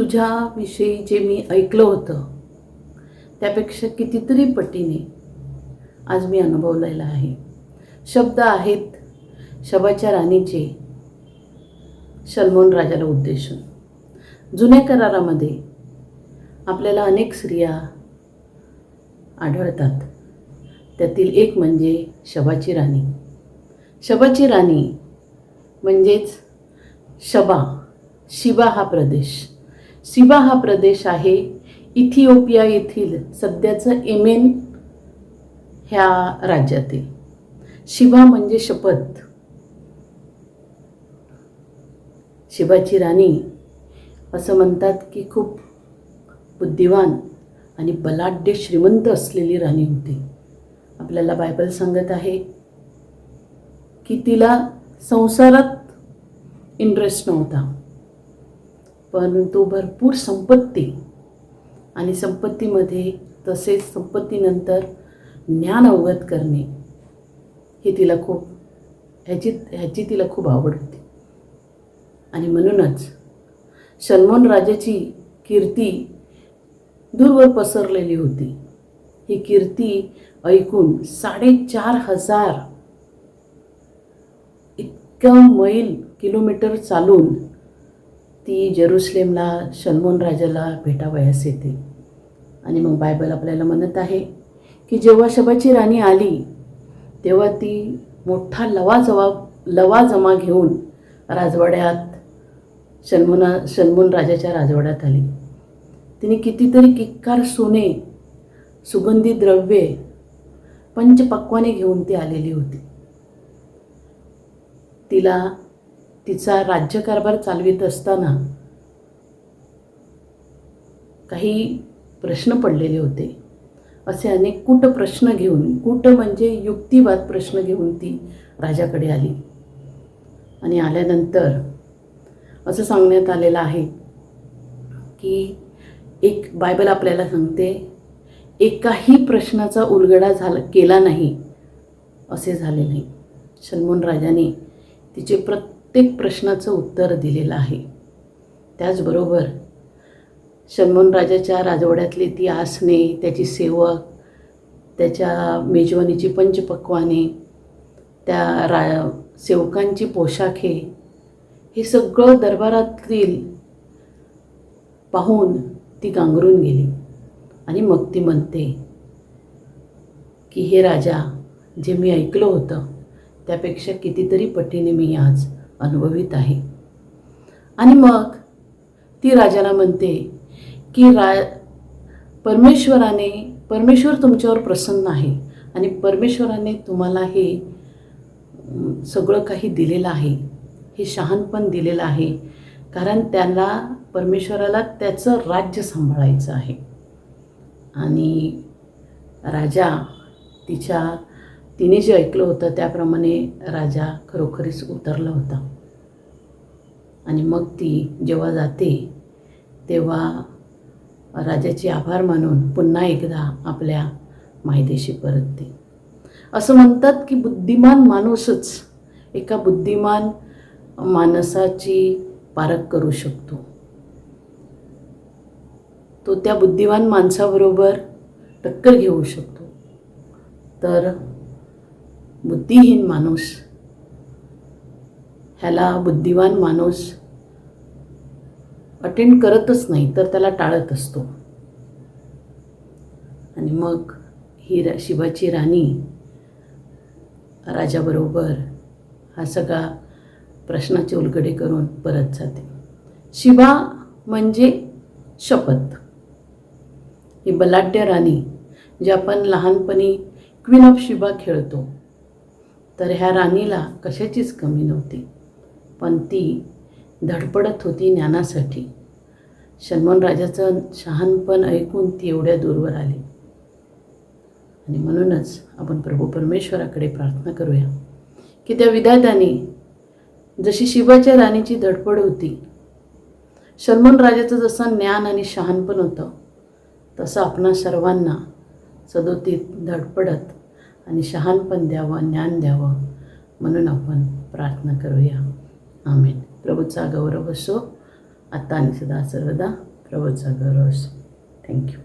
तुझ्याविषयी जे मी ऐकलं होतं त्यापेक्षा कितीतरी पटीने आज मी अनुभवलेला आहे. शब्द आहेत शबाच्या राणीचे सलमोन राजाला उद्देशून. जुन्या करारामध्ये आपल्याला अनेक स्त्रिया आढळतात. त्यातील एक म्हणजे शबाची राणी. शबाची राणी म्हणजेच शबा शिबा हा प्रदेश. सिबा हा प्रदेश आहे. इथिओपिया येथील सध्याचं एमेन ह्या राज्यातील. शिबा म्हणजे शपथ. शिबाची राणी असं म्हणतात की खूप बुद्धिवान आणि बलाढ्य श्रीमंत असलेली राणी होती. आपल्याला बायबल सांगत आहे की तिला संसारात इंटरेस्ट नव्हता. परंतु भरपूर संपत्ती. आणि संपत्तीमध्ये तसेच संपत्तीनंतर ज्ञान अवगत करणे हे तिला खूप ह्याची ह्याची तिला खूप आवड होती. आणि म्हणूनच सलमोन राजाची कीर्ती दूरवर पसरलेली होती. ही कीर्ती ऐकून साडेचार हजार इतकं मैल किलोमीटर चालून ती जेरुसलेमला सलमोन राजाला भेटावयास येते. आणि मग बायबल आपल्याला म्हणत आहे की जेव्हा शबाची राणी आली तेव्हा ती मोठा लवाजवा लवाजमा घेऊन राजवाड्यात सलमोना सलमोन राजाच्या राजवाड्यात आली. तिने कितीतरी किक्कार सोने सुगंधी द्रव्ये पंचपक्वाने घेऊन ती आलेली होती. तिला तिचा राज्यकारभार चालवित असताना काही प्रश्न पडलेले होते. असे अनेक कूट प्रश्न घेऊन कूट म्हणजे युक्तिवाद प्रश्न घेऊन ती राजाकडे आली. आणि आल्यानंतर असं सांगण्यात आलेलं आहे की एक बायबल आपल्याला सांगते एकाही प्रश्नाचा उलगडा झाला केला नाही असे झाले नाही. सलमोन राजाने तिचे प्रत्येक प्रत्येक प्रश्नाचं उत्तर दिलेलं आहे. त्याचबरोबर सलमोन राजाच्या राजवाड्यातली ती आसने त्याची सेवक त्याच्या मेजवानीची पंचपक्वाने त्या रा सेवकांची पोशाखे हे सगळं दरबारातील पाहून ती गांगरून गेली. आणि मग ती म्हणते की हे राजा जे मी ऐकलं होतं त्यापेक्षा कितीतरी पटीने मी आज अनुभवित आहे. आणि मग ती राजाला म्हणते की रा परमेश्वराने परमेश्वर तुमच्यावर प्रसन्न आहे आणि परमेश्वराने तुम्हाला हे सगळं काही दिलेलं आहे. हे शहाणपण दिलेलं आहे. कारण त्याला परमेश्वराला त्याचं राज्य सांभाळायचं आहे. आणि राजा तिच्या तिने जे ऐकलं होतं त्याप्रमाणे राजा खरोखरीच उतरला होता. आणि मग ती जेव्हा जाते तेव्हा राजाचे आभार मानून पुन्हा एकदा आपल्या मायदेशी परतते. असं म्हणतात की बुद्धिमान माणूसच एका बुद्धिमान माणसाची पारख करू शकतो. तो त्या बुद्धिमान माणसाबरोबर टक्कर घेऊ शकतो. तर बुद्धिहीन माणूस ह्याला बुद्धिवान माणूस अटेंड करतच नाही तर त्याला टाळत असतो. आणि मग ही रा शिवाची राणी राजाबरोबर हा सगळा प्रश्नाचे उलगडे करून परत जाते. शिवा म्हणजे शपथ. ही बलाढ्य राणी जे आपण लहानपणी क्वीन ऑफ शिबा खेळतो. तर ह्या राणीला कशाचीच कमी नव्हती. पण ती धडपडत होती ज्ञानासाठी. राजाचं शहाणपण ऐकून ती एवढ्या दूरवर आली. आणि म्हणूनच आपण प्रभू परमेश्वराकडे प्रार्थना करूया की त्या विधात्याने जशी शिवाच्या राणीची धडपड होती सलमान राजाचं जसं ज्ञान आणि शहाणपण होतं तसं आपणा सर्वांना सदोतीत धडपडत आणि शहाणपण द्यावं ज्ञान द्यावं म्हणून आपण प्रार्थना करूया. आमेन. प्रभूचा गौरव असो आता आणि सदा सर्वदा प्रभूचा गौरव असो थँक्यू